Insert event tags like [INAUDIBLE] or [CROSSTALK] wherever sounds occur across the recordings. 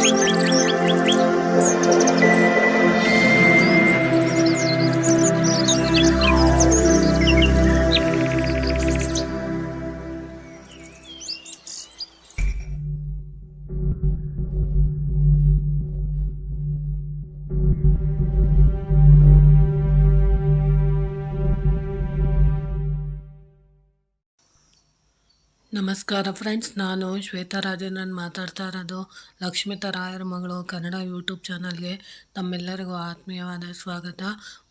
Música ನಮಸ್ಕಾರ ಫ್ರೆಂಡ್ಸ್, ನಾನು ಶ್ವೇತಾ ರಾಜೇಂದ್ರನ್ ಮಾತಾಡ್ತಾ ಇರೋದು ಲಕ್ಷ್ಮಿತಾ ರಾಯರ ಮಗಳು ಕನ್ನಡ ಯೂಟ್ಯೂಬ್ ಚಾನಲ್ಗೆ ತಮ್ಮೆಲ್ಲರಿಗೂ ಆತ್ಮೀಯವಾದ ಸ್ವಾಗತ.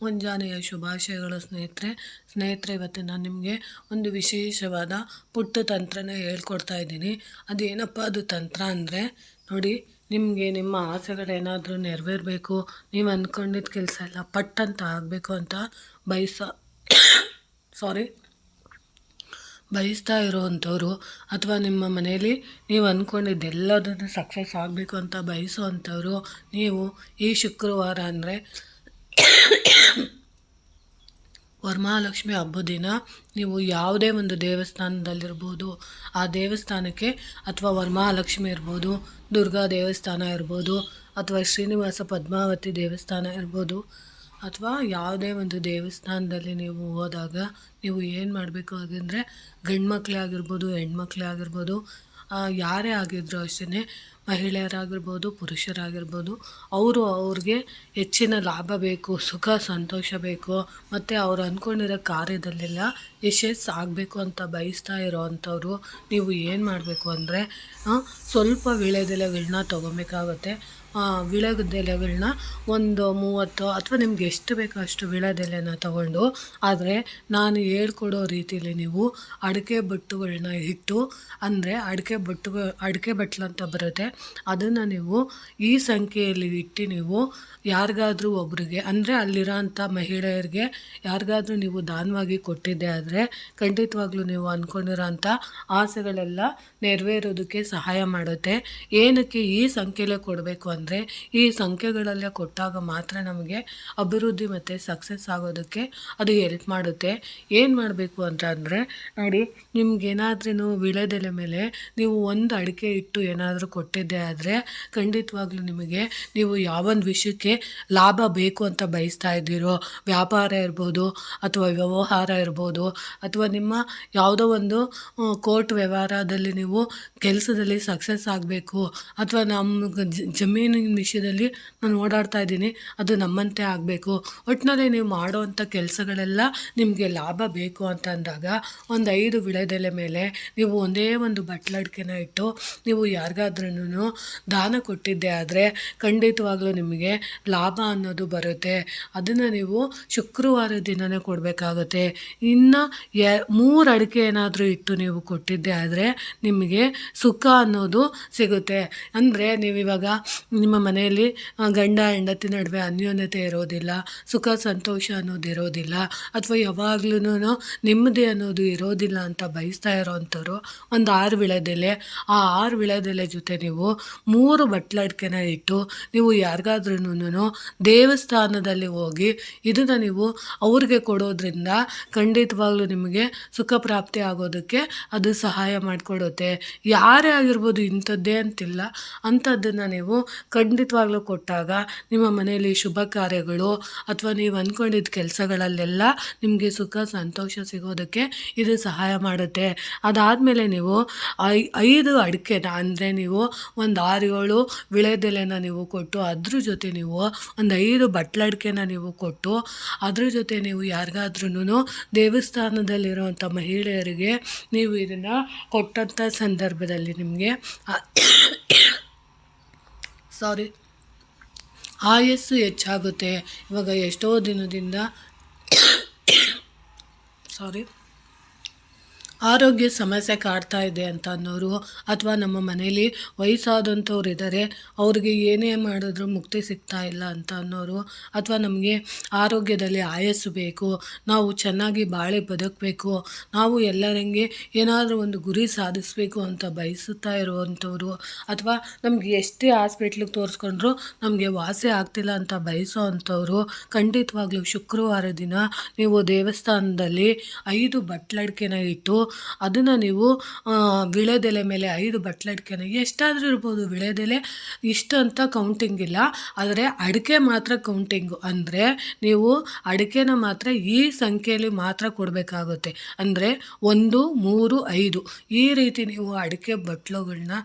ಮುಂಜಾನೆಯ ಶುಭಾಶಯಗಳು ಸ್ನೇಹಿತರೆ. ಸ್ನೇಹಿತರೆ, ಇವತ್ತು ನಾನು ನಿಮಗೆ ಒಂದು ವಿಶೇಷವಾದ ಪುಟ್ಟ ತಂತ್ರನ ಹೇಳ್ಕೊಡ್ತಾ ಇದ್ದೀನಿ. ಅದೇನಪ್ಪ, ಅದು ತಂತ್ರ ಅಂದರೆ, ನೋಡಿ, ನಿಮಗೆ ನಿಮ್ಮ ಆಸೆಗಳೇನಾದರೂ ನೆರವೇರಬೇಕು, ನೀವು ಅಂದ್ಕೊಂಡಿದ್ದ ಕೆಲಸ ಎಲ್ಲ ಪಟ್ಟಂತ ಆಗಬೇಕು ಅಂತ ಬಯಸ [COUGHS] ಸಾರಿ ಬಯಸ್ತಾ ಇರೋವಂಥವ್ರು ಅಥವಾ ನಿಮ್ಮ ಮನೆಯಲ್ಲಿ ನೀವು ಅಂದ್ಕೊಂಡಿದ್ದೆಲ್ಲದನ್ನು ಸಕ್ಸಸ್ ಆಗಬೇಕು ಅಂತ ಬಯಸುವಂಥವ್ರು, ನೀವು ಈ ಶುಕ್ರವಾರ ಅಂದರೆ ವರಮಹಾಲಕ್ಷ್ಮಿ ಹಬ್ಬದ ದಿನ ನೀವು ಯಾವುದೇ ಒಂದು ದೇವಸ್ಥಾನದಲ್ಲಿರ್ಬೋದು, ಆ ದೇವಸ್ಥಾನಕ್ಕೆ ಅಥವಾ ವರಮಹಾಲಕ್ಷ್ಮಿ ಇರ್ಬೋದು, ದುರ್ಗಾ ದೇವಸ್ಥಾನ ಇರ್ಬೋದು ಅಥವಾ ಶ್ರೀನಿವಾಸ ಪದ್ಮಾವತಿ ದೇವಸ್ಥಾನ ಇರ್ಬೋದು ಅಥವಾ ಯಾವುದೇ ಒಂದು ದೇವಸ್ಥಾನದಲ್ಲಿ ನೀವು ಹೋದಾಗ ನೀವು ಏನು ಮಾಡಬೇಕು ಹಾಗೆಂದರೆ ಗಂಡು ಮಕ್ಕಳೇ ಆಗಿರ್ಬೋದು ಹೆಣ್ಮಕ್ಳೇ ಆಗಿರ್ಬೋದು ಯಾರೇ ಆಗಿದ್ದರೂ ಅಷ್ಟೇ ಮಹಿಳೆಯರಾಗಿರ್ಬೋದು, ಪುರುಷರಾಗಿರ್ಬೋದು, ಅವರು ಅವ್ರಿಗೆ ಹೆಚ್ಚಿನ ಲಾಭ ಬೇಕು, ಸುಖ, ಸಂತೋಷ ಬೇಕು, ಮತ್ತು ಅವ್ರು ಅಂದ್ಕೊಂಡಿರೋ ಕಾರ್ಯದಲ್ಲೆಲ್ಲ ಯಶಸ್ಸು ಆಗಬೇಕು ಅಂತ ಬಯಸ್ತಾ ಇರೋವಂಥವ್ರು ನೀವು ಏನು ಮಾಡಬೇಕು ಅಂದರೆ ಸ್ವಲ್ಪ ವೀಳ್ಯದೆಲೆಗಳನ್ನ ತೊಗೊಬೇಕಾಗುತ್ತೆ. ವೀಳ್ಯದೆಲೆಗಳನ್ನ ಒಂದು ಮೂವತ್ತು ಅಥವಾ ನಿಮ್ಗೆ ಎಷ್ಟು ಬೇಕೋ ಅಷ್ಟು ವೀಳ್ಯದೆಲೆನ ತಗೊಂಡು ಆದರೆ ನಾನು ಹೇಳ್ಕೊಡೋ ರೀತಿಯಲ್ಲಿ ನೀವು ಅಡಿಕೆ ಬಟ್ಟುಗಳನ್ನ ಇಟ್ಟು, ಅಂದರೆ ಅಡಿಕೆ ಬಟ್ಟುಗಳು ಅಡಿಕೆ ಬಟ್ಲು ಅಂತ ಬರುತ್ತೆ. ಅದನ್ನು ನೀವು ಈ ಸಂಖ್ಯೆಯಲ್ಲಿ ಇಟ್ಟು ನೀವು ಯಾರಿಗಾದರೂ ಒಬ್ರಿಗೆ, ಅಂದರೆ ಅಲ್ಲಿರೋ ಅಂಥ ಮಹಿಳೆಯರಿಗೆ ಯಾರಿಗಾದರೂ ನೀವು ದಾನವಾಗಿ ಕೊಟ್ಟಿದ್ದೆ ಆದರೆ ಖಂಡಿತವಾಗ್ಲೂ ನೀವು ಅಂದ್ಕೊಂಡಿರೋ ಅಂಥ ಆಸೆಗಳೆಲ್ಲ ನೆರವೇರೋದಕ್ಕೆ ಸಹಾಯ ಮಾಡುತ್ತೆ. ಏನಕ್ಕೆ ಈ ಸಂಖ್ಯೆಲೇ ಕೊಡಬೇಕು ಅಂದರೆ ಈ ಸಂಖ್ಯೆಗಳಲ್ಲೇ ಕೊಟ್ಟಾಗ ಮಾತ್ರ ನಮಗೆ ಅಭಿವೃದ್ಧಿ ಮತ್ತು ಸಕ್ಸಸ್ ಆಗೋದಕ್ಕೆ ಅದು ಹೆಲ್ಪ್ ಮಾಡುತ್ತೆ. ಏನು ಮಾಡಬೇಕು ಅಂತ ಅಂದರೆ, ನೋಡಿ ನಿಮ್ಗೇನಾದ್ರೂ ವಿಳೆದೆಲೆ ಮೇಲೆ ನೀವು ಒಂದು ಅಡಿಕೆ ಇಟ್ಟು ಏನಾದರೂ ಕೊಟ್ಟಿದ್ದೆ ಆದರೆ ಖಂಡಿತವಾಗ್ಲೂ ನಿಮಗೆ ನೀವು ಯಾವೊಂದು ವಿಷಯಕ್ಕೆ ಲಾಭ ಬೇಕು ಅಂತ ಬಯಸ್ತಾ ಇದ್ದೀರೋ, ವ್ಯಾಪಾರ ಇರ್ಬೋದು ಅಥವಾ ವ್ಯವಹಾರ ಇರ್ಬೋದು ಅಥವಾ ನಿಮ್ಮ ಯಾವುದೋ ಒಂದು ಕೋರ್ಟ್ ವ್ಯವಹಾರದಲ್ಲಿ ನೀವು ಕೆಲಸದಲ್ಲಿ ಸಕ್ಸಸ್ ಆಗಬೇಕು ಅಥವಾ ನಮ್ಮ ಜಮೀನಿನ ವಿಷಯದಲ್ಲಿ ನಾನು ಓಡಾಡ್ತಾ ಇದ್ದೀನಿ. ಅದು ನಮ್ಮಂತೆ ಆಗಬೇಕು. ಒಟ್ಟಿನಲ್ಲಿ ನೀವು ಮಾಡುವಂಥ ಕೆಲಸಗಳೆಲ್ಲ ನಿಮಗೆ ಲಾಭ ಬೇಕು ಅಂತ ಅಂದಾಗ ಒಂದು ಐದು ವಿಳೆದೆಲೆ ಮೇಲೆ ನೀವು ಒಂದೇ ಒಂದು ಬಟ್ಲಡ್ಕೆನ ಇಟ್ಟು ನೀವು ಯಾರಿಗಾದ್ರೂ ದಾನ ಕೊಟ್ಟಿದ್ದೆ ಆದರೆ ಖಂಡಿತವಾಗಲೂ ನಿಮಗೆ ಲಾಭ ಅನ್ನೋದು ಬರುತ್ತೆ. ಅದನ್ನು ನೀವು ಶುಕ್ರವಾರ ದಿನವೇ ಕೊಡಬೇಕಾಗುತ್ತೆ. ಇನ್ನು ಎ ಮೂರು ಅಡಿಕೆ ಏನಾದರೂ ಇಟ್ಟು ನೀವು ಕೊಟ್ಟಿದ್ದೆ ಆದರೆ ನಿಮಗೆ ಸುಖ ಅನ್ನೋದು ಸಿಗುತ್ತೆ. ಅಂದರೆ ನೀವಿವಾಗ ನಿಮ್ಮ ಮನೆಯಲ್ಲಿ ಗಂಡ, ಹೆಂಡತಿ ನಡುವೆ ಅನ್ಯೋನ್ಯತೆ ಇರೋದಿಲ್ಲ, ಸುಖ, ಸಂತೋಷ ಅನ್ನೋದು ಇರೋದಿಲ್ಲ, ಅಥವಾ ಯಾವಾಗ್ಲೂ ನೆಮ್ಮದಿ ಅನ್ನೋದು ಇರೋದಿಲ್ಲ ಅಂತ ಬಯಸ್ತಾ ಇರೋವಂಥವ್ರು ಒಂದು ಆರು ವಿಳೆದೆಲೆ. ಆ ಆರು ವಿಳೆದೆಲೆ ಜೊತೆ ನೀವು ಮೂರು ಬಟ್ಲಡ್ಕೆನ ಇಟ್ಟು ನೀವು ಯಾರಿಗಾದ್ರೂ ದೇವಸ್ಥಾನದಲ್ಲಿ ಹೋಗಿ ಇದನ್ನು ನೀವು ಅವ್ರಿಗೆ ಕೊಡೋದ್ರಿಂದ ಖಂಡಿತವಾಗ್ಲೂ ನಿಮಗೆ ಸುಖ ಪ್ರಾಪ್ತಿ ಆಗೋದಕ್ಕೆ ಅದು ಸಹಾಯ ಮಾಡಿಕೊಡುತ್ತೆ. ಯಾರೇ ಆಗಿರ್ಬೋದು ಇಂಥದ್ದೇ ಅಂತಿಲ್ಲ. ಅಂಥದ್ದನ್ನು ನೀವು ಖಂಡಿತವಾಗ್ಲೂ ಕೊಟ್ಟಾಗ ನಿಮ್ಮ ಮನೆಯಲ್ಲಿ ಶುಭ ಕಾರ್ಯಗಳು ಅಥವಾ ನೀವು ಅಂದ್ಕೊಂಡಿದ್ದ ಕೆಲಸಗಳಲ್ಲೆಲ್ಲ ನಿಮಗೆ ಸುಖ, ಸಂತೋಷ ಸಿಗೋದಕ್ಕೆ ಇದು ಸಹಾಯ ಮಾಡುತ್ತೆ. ಅದಾದಮೇಲೆ ನೀವು ಐ, ಐದು ಅಡಿಕೆನ ಅಂದರೆ ನೀವು ಒಂದು ಆರು ಏಳು ವಿಳೆದೆಲೆನ ನೀವು ಕೊಟ್ಟು ಅದ್ರ ಜೊತೆ ನೀವು ಒಂದು ಐದು ಬಟ್ಲಡಿಕೆನ ನೀವು ಕೊಟ್ಟು ಅದ್ರ ಜೊತೆ ನೀವು ಯಾರಿಗಾದ್ರೂ ದೇವಸ್ಥಾನದಲ್ಲಿರುವಂಥ ಮಹಿಳೆಯರಿಗೆ ನೀವು ಇದನ್ನು ಕೊಟ್ಟಂಥ ಸಂದರ್ಭದಲ್ಲಿ ನಿಮಗೆ ಸಾರಿ. ಆಯಸ್ಸು ಹೆಚ್ಚಾಗುತ್ತೆ. ಇವಾಗ ಎಷ್ಟೋ ದಿನದಿಂದ [COUGHS] ಸಾರಿ. ಆರೋಗ್ಯ ಸಮಸ್ಯೆ ಕಾಡ್ತಾ ಇದೆ ಅಂತ ಅನ್ನೋರು ಅಥವಾ ನಮ್ಮ ಮನೆಯಲ್ಲಿ ವಯಸ್ಸಾದಂಥವ್ರು ಇದ್ದಾರೆ ಅವ್ರಿಗೆ ಏನೇ ಮಾಡಿದ್ರು ಮುಕ್ತಿ ಸಿಗ್ತಾ ಇಲ್ಲ ಅಂತ ಅನ್ನೋರು ಅಥವಾ ನಮಗೆ ಆರೋಗ್ಯದಲ್ಲಿ ಆಯಸ್ಸು ಬೇಕು, ನಾವು ಚೆನ್ನಾಗಿ ಬಾಳೆ ಬದುಕಬೇಕು, ನಾವು ಎಲ್ಲರಂಗೆ ಏನಾದರೂ ಒಂದು ಗುರಿ ಸಾಧಿಸಬೇಕು ಅಂತ ಬಯಸುತ್ತಾ ಇರುವಂಥವ್ರು ಅಥವಾ ನಮ್ಗೆ ಎಷ್ಟೇ ಹಾಸ್ಪಿಟ್ಲಿಗೆ ತೋರಿಸ್ಕೊಂಡ್ರು ನಮಗೆ ವಾಸಿ ಆಗ್ತಿಲ್ಲ ಅಂತ ಬಯಸೋ ಅಂಥವ್ರು ಖಂಡಿತವಾಗ್ಲೂ ಶುಕ್ರವಾರ ದಿನ ನೀವು ದೇವಸ್ಥಾನದಲ್ಲಿ ಐದು ಬಟ್ಲಡಿಕೆನ ಇಟ್ಟು ಅದನ್ನು ನೀವು ವಿಳೆದೆಲೆ ಮೇಲೆ ಐದು ಬಟ್ಲಡ್ಕೆನ ಎಷ್ಟಾದರೂ ಇರ್ಬೋದು ವಿಳೆದೆಲೆ ಇಷ್ಟು ಅಂತ ಕೌಂಟಿಂಗ್ ಇಲ್ಲ. ಆದರೆ ಅಡಿಕೆ ಮಾತ್ರ ಕೌಂಟಿಂಗು ಅಂದರೆ ನೀವು ಅಡಿಕೆನ ಮಾತ್ರ ಈ ಸಂಖ್ಯೆಯಲ್ಲಿ ಮಾತ್ರ ಕೊಡಬೇಕಾಗುತ್ತೆ. ಅಂದರೆ ಒಂದು, ಮೂರು, ಐದು. ಈ ರೀತಿ ನೀವು ಅಡಿಕೆ ಬಟ್ಲುಗಳನ್ನ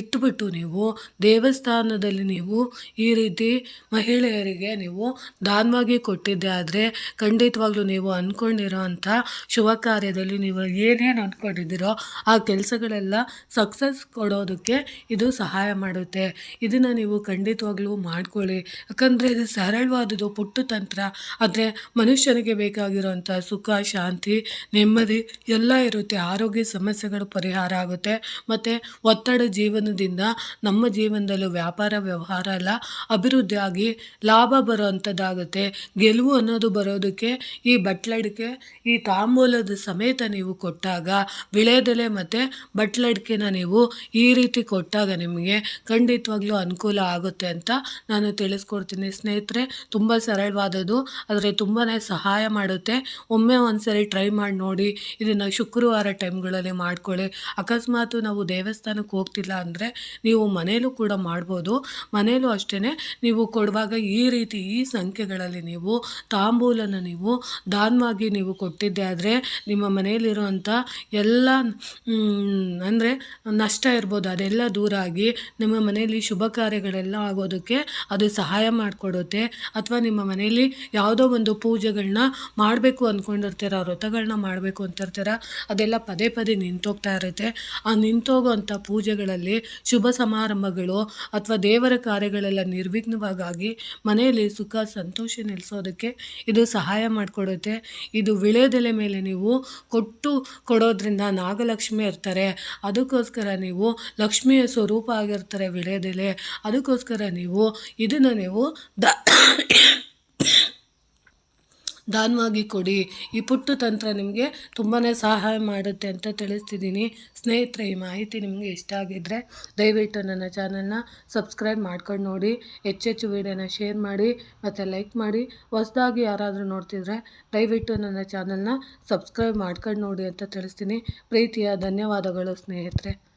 ಇಟ್ಬಿಟ್ಟು ನೀವು ದೇವಸ್ಥಾನದಲ್ಲಿ ನೀವು ಈ ರೀತಿ ಮಹಿಳೆಯರಿಗೆ ನೀವು ದಾನವಾಗಿ ಕೊಟ್ಟಿದ್ದೆ ಆದರೆ ಖಂಡಿತವಾಗ್ಲೂ ನೀವು ಅಂದ್ಕೊಂಡಿರೋ ಅಂಥ ಶುಭ ಕಾರ್ಯದಲ್ಲಿ ನೀವು ಏನೇನು ಅಂದ್ಕೊಂಡಿದ್ದೀರೋ ಆ ಕೆಲಸಗಳೆಲ್ಲ ಸಕ್ಸಸ್ ಕೊಡೋದಕ್ಕೆ ಇದು ಸಹಾಯ ಮಾಡುತ್ತೆ. ಇದನ್ನು ನೀವು ಖಂಡಿತವಾಗ್ಲೂ ಮಾಡ್ಕೊಳ್ಳಿ. ಯಾಕಂದರೆ ಇದು ಸರಳವಾದದ್ದು, ಪುಟ್ಟ ತಂತ್ರ. ಆದರೆ ಮನುಷ್ಯನಿಗೆ ಬೇಕಾಗಿರುವಂಥ ಸುಖ, ಶಾಂತಿ, ನೆಮ್ಮದಿ ಎಲ್ಲ ಇರುತ್ತೆ. ಆರೋಗ್ಯ ಸಮಸ್ಯೆಗಳು ಪರಿಹಾರ ಆಗುತ್ತೆ. ಮತ್ತು ಒತ್ತಡ ಜೀವನದಿಂದ ನಮ್ಮ ಜೀವನದಲ್ಲೂ ವ್ಯಾಪಾರ, ವ್ಯವಹಾರ ಎಲ್ಲ ಅಭಿವೃದ್ಧಿಯಾಗಿ ಲಾಭ ಬರೋವಂಥದ್ದಾಗುತ್ತೆ ಗೆಲುವು ಅನ್ನೋದು ಬರೋದಕ್ಕೆ ಈ ಬಟ್ಲಡಿಕೆ, ಈ ತಾಂಬೂಲದ ಸಮೇತ ನೀವು ಕೊಟ್ಟಾಗ ವಿಳೆದೆಲೆ ಮತ್ತು ಬಟ್ಲಡಿಕೆನ ನೀವು ಈ ರೀತಿ ಕೊಟ್ಟಾಗ ನಿಮಗೆ ಖಂಡಿತವಾಗ್ಲೂ ಅನುಕೂಲ ಆಗುತ್ತೆ ಅಂತ ನಾನು ತಿಳಿಸ್ಕೊಡ್ತೀನಿ. ಸ್ನೇಹಿತರೆ, ತುಂಬ ಸರಳವಾದದ್ದು. ಆದರೆ ತುಂಬಾ ಸಹಾಯ ಮಾಡುತ್ತೆ. ಒಮ್ಮೆ ಒಂದ್ಸರಿ ಟ್ರೈ ಮಾಡಿ ನೋಡಿ. ಇದನ್ನು ಶುಕ್ರವಾರ ಟೈಮ್ಗಳಲ್ಲಿ ಮಾಡ್ಕೊಳ್ಳಿ. ಅಕಸ್ಮಾತು ನಾವು ದೇವಸ್ಥಾನಕ್ಕೆ ಹೋಗ್ತಿಲ್ಲ ಅಂದರೆ ನೀವು ಮನೇಲೂ ಕೂಡ ಮಾಡ್ಬೋದು. ಮನೇಲೂ ಅಷ್ಟೇ ನೀವು ಕೊಡುವಾಗ ಈ ರೀತಿ ಈ ಸಂಖ್ಯೆಗಳಲ್ಲಿ ನೀವು ತಾಂಬೂಲನ ನೀವು ದಾನವಾಗಿ ನೀವು ಕೊಟ್ಟಿದ್ದೆ ಆದರೆ ನಿಮ್ಮ ಮನೆಯಲ್ಲಿರುವಂಥ ಎಲ್ಲ ಅಂದರೆ ನಷ್ಟ ಇರ್ಬೋದು. ಅದೆಲ್ಲ ದೂರ ಆಗಿ ನಿಮ್ಮ ಮನೆಯಲ್ಲಿ ಶುಭ ಕಾರ್ಯಗಳೆಲ್ಲ ಆಗೋದಕ್ಕೆ ಅದು ಸಹಾಯ ಮಾಡಿಕೊಡುತ್ತೆ. ಅಥವಾ ನಿಮ್ಮ ಮನೆಯಲ್ಲಿ ಯಾವುದೋ ಒಂದು ಪೂಜೆಗಳನ್ನ ಮಾಡಬೇಕು ಅಂದ್ಕೊಂಡಿರ್ತೀರ ವ್ರತಗಳನ್ನ ಮಾಡಬೇಕು ಅಂತಿರ್ತೀರ, ಅದೆಲ್ಲ ಪದೇ ಪದೇ ನಿಂತೋಗ್ತಾ ಇರುತ್ತೆ. ಆ ನಿಂತೋಗೋಂಥ ಪೂಜೆಗಳಲ್ಲಿ ಶುಭ ಸಮಾರಂಭಗಳು ಅಥವಾ ದೇವರ ಕಾರ್ಯಗಳೆಲ್ಲ ನಿರ್ವಿಘ್ನವಾಗಿ ಮನೆಯಲ್ಲಿ ಸುಖ, ಸಂತೋಷ ನೆಲೆಸೋದಕ್ಕೆ ಇದು ಸಹಾಯ ಮಾಡಿಕೊಡುತ್ತೆ. ಇದು ವಿಳೆದೆಲೆ ಮೇಲೆ ನೀವು ಕೊಟ್ಟು ಕೊಡೋದ್ರಿಂದ ನಾಗಲಕ್ಷ್ಮಿ ಇರ್ತಾರೆ. ಅದಕ್ಕೋಸ್ಕರ ನೀವು ಲಕ್ಷ್ಮಿಯ ಸ್ವರೂಪ ಆಗಿರ್ತಾರೆ ವಿಳೆದೆಲೆ ಅದಕ್ಕೋಸ್ಕರ ನೀವು ಇದನ್ನು ನೀವು ದ ದಾನವಾಗಿ ಕೊಡಿ. ಈ ಪುಟ್ಟು ತಂತ್ರ ನಿಮಗೆ ತುಂಬಾ ಸಹಾಯ ಮಾಡುತ್ತೆ ಅಂತ ತಿಳಿಸ್ತಿದ್ದೀನಿ. ಸ್ನೇಹಿತರೆ, ಈ ಮಾಹಿತಿ ನಿಮಗೆ ಇಷ್ಟ ಆಗಿದ್ದರೆ ದಯವಿಟ್ಟು ನನ್ನ ಚಾನಲ್ನ ಸಬ್ಸ್ಕ್ರೈಬ್ ಮಾಡ್ಕೊಂಡು ನೋಡಿ. ಹೆಚ್ಚೆಚ್ಚು ವೀಡಿಯೋನ ಶೇರ್ ಮಾಡಿ, ಮತ್ತು ಲೈಕ್ ಮಾಡಿ. ಹೊಸದಾಗಿ ಯಾರಾದರೂ ನೋಡ್ತಿದ್ರೆ ದಯವಿಟ್ಟು ನನ್ನ ಚಾನಲ್ನ ಸಬ್ಸ್ಕ್ರೈಬ್ ಮಾಡ್ಕೊಂಡು ನೋಡಿ ಅಂತ ತಿಳಿಸ್ತೀನಿ. ಪ್ರೀತಿಯ ಧನ್ಯವಾದಗಳು ಸ್ನೇಹಿತರೆ.